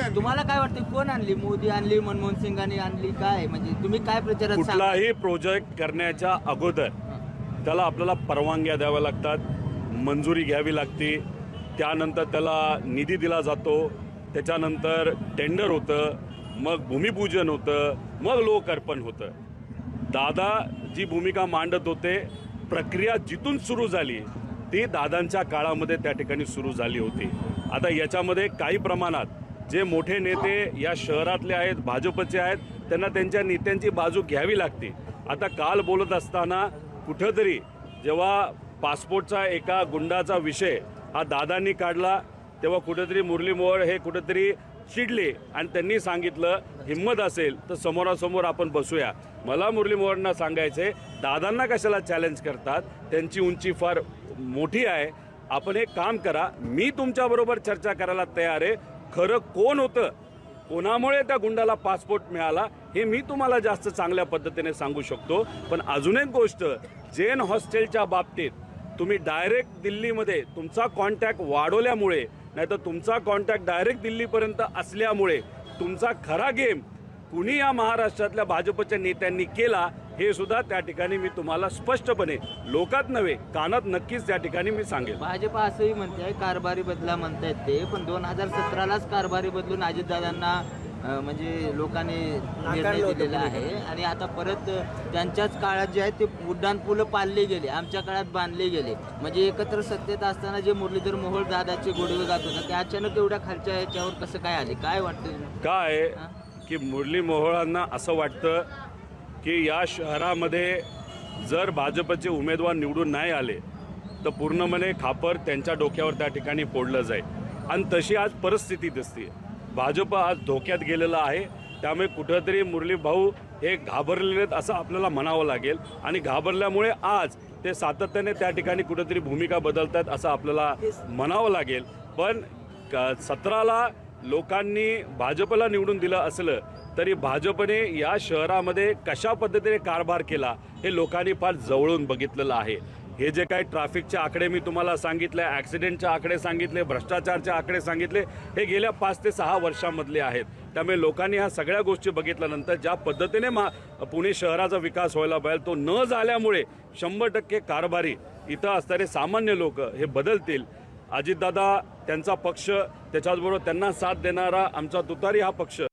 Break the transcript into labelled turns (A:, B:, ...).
A: आणली.
B: तुम्हाला काय वाटतं कोण आणली? मोदी आणली मनमोहन सिंगांनी आणली काय? म्हणजे तुम्ही काय प्रचारात सांगा
C: कुठलाही प्रोजेक्ट करण्याच्या अगोदर त्याला आपल्याला परवानग्या द्याव्या लागतात मंजुरी घ्यावी लागते. त्यानंतर त्याला निधी दिला जातो. त्याच्यानंतर टेंडर होतं मग भूमिपूजन होतं मग लोकार्पण होतं. दादा जी भूमिका मांडत होते प्रक्रिया जिथून सुरू झाली ती दादांच्या काळामध्ये त्या ठिकाणी सुरू झाली होती. आता याच्यामध्ये काही प्रमाणात जे मोठे नेते या शहरातले आहेत भाजपचे आहेत त्यांना त्यांच्या नेत्यांची बाजू घ्यावी लागते. आता काल बोलत असताना कुठंतरी जेव्हा पासपोर्टचा एका गुंडाचा विषय हा दादांनी काढला तेव्हा कुठेतरी मुरली मोहोळ हे कुठेतरी चिडले आणि त्यांनी सांगितलं हिंमत असेल तर समोरासमोर आपण बसूया. मला मुरली मोहोळांना सांगायचंय दादांना कशाला चॅलेंज करतात? त्यांची उंची फार मोठी आहे. आपण एक काम करा मी तुमच्याबरोबर चर्चा करायला तयार आहे. खरं कोण होतं? कोणामुळे त्या गुंडाला पासपोर्ट मिळाला? हे मी तुम्हाला जास्त चांगल्या पद्धतीने सांगू शकतो. पण अजून एक गोष्ट जैन हॉस्टेलच्या बाबतीत तुम्ही डायरेक्ट दिल्लीमध्ये तुमचा कॉन्टॅक्ट वाढवल्यामुळे नाहीतर तुमचा कॉन्टॅक्ट डायरेक्ट दिल्लीपर्यंत असल्यामुळे तुमचा खरा गेम कुणी या महाराष्ट्रातल्या भाजपच्या नेत्यांनी केला? हे सुद्धा त्या ठिकाणी मी तुम्हाला स्पष्टपणे लोकात नव्हे कानात नक्कीच त्या ठिकाणी मी सांगेल.
B: भाजप असंही म्हणते कारभारी बदला म्हणतायत ते पण दोन हजार सतरालाच कारभारी बदलून अजितदादांना म्हणजे लोकांनी निर्णय दिलेला आहे. आणि आता परत त्यांच्याच काळात जे आहे ते उड्डाण पुलं पाडले गेले आमच्या काळात बांधले गेले. म्हणजे एकत्र सत्तेत असताना जे मुरलीधर मोहोळ दादाचे गोडवे गात होता ते अचानक एवढ्या खालच्या ह्याच्यावर कसं काय आले? काय वाटतं
C: काय? की मुरली मोहोळांना असं वाटतं की या शहरामध्ये जर भाजपचे उमेदवार निवडून नाही आले तर पूर्णपणे खापर त्यांच्या डोक्यावर त्या ठिकाणी फोडलं जाईल. आणि तशी आज परिस्थिती दिसते भाजप आज धोक्यात गेलेला आहे. त्यामुळे कुठंतरी मुरली भाऊ हे घाबरलेले आहेत असं आपल्याला म्हणावं लागेल. आणि घाबरल्यामुळे आज ते सातत्याने त्या ठिकाणी कुठंतरी भूमिका बदलतात असं आपल्याला म्हणावं लागेल. पण क- सतराला लोकांनी भाजपला निवडून दिलं असलं तरी भाजपने या शहरामध्ये कशा पद्धतीने कारभार केला हे लोकांनी फार जवळून बघितलेलं आहे. हे जे काही ट्रॅफिकचे आकडे मी तुम्हाला सांगितले ॲक्सिडेंटचे आकडे सांगितले भ्रष्टाचारचे आकडे सांगितले हे गेल्या पाच ते सहा वर्षामधले आहेत. त्यामुळे लोकांनी ह्या सगळ्या गोष्टी बघितल्यानंतर ज्या पद्धतीने मा पुणे शहराचा विकास व्हायला पाहिजे तो न झाल्यामुळे शंभर टक्के कारभारी इथं असणारे सामान्य लोक हे बदलतील. अजितदादा त्यांचा पक्ष त्याच्याचबरोबर त्यांना साथ देणारा आमचा तुतारी हा पक्ष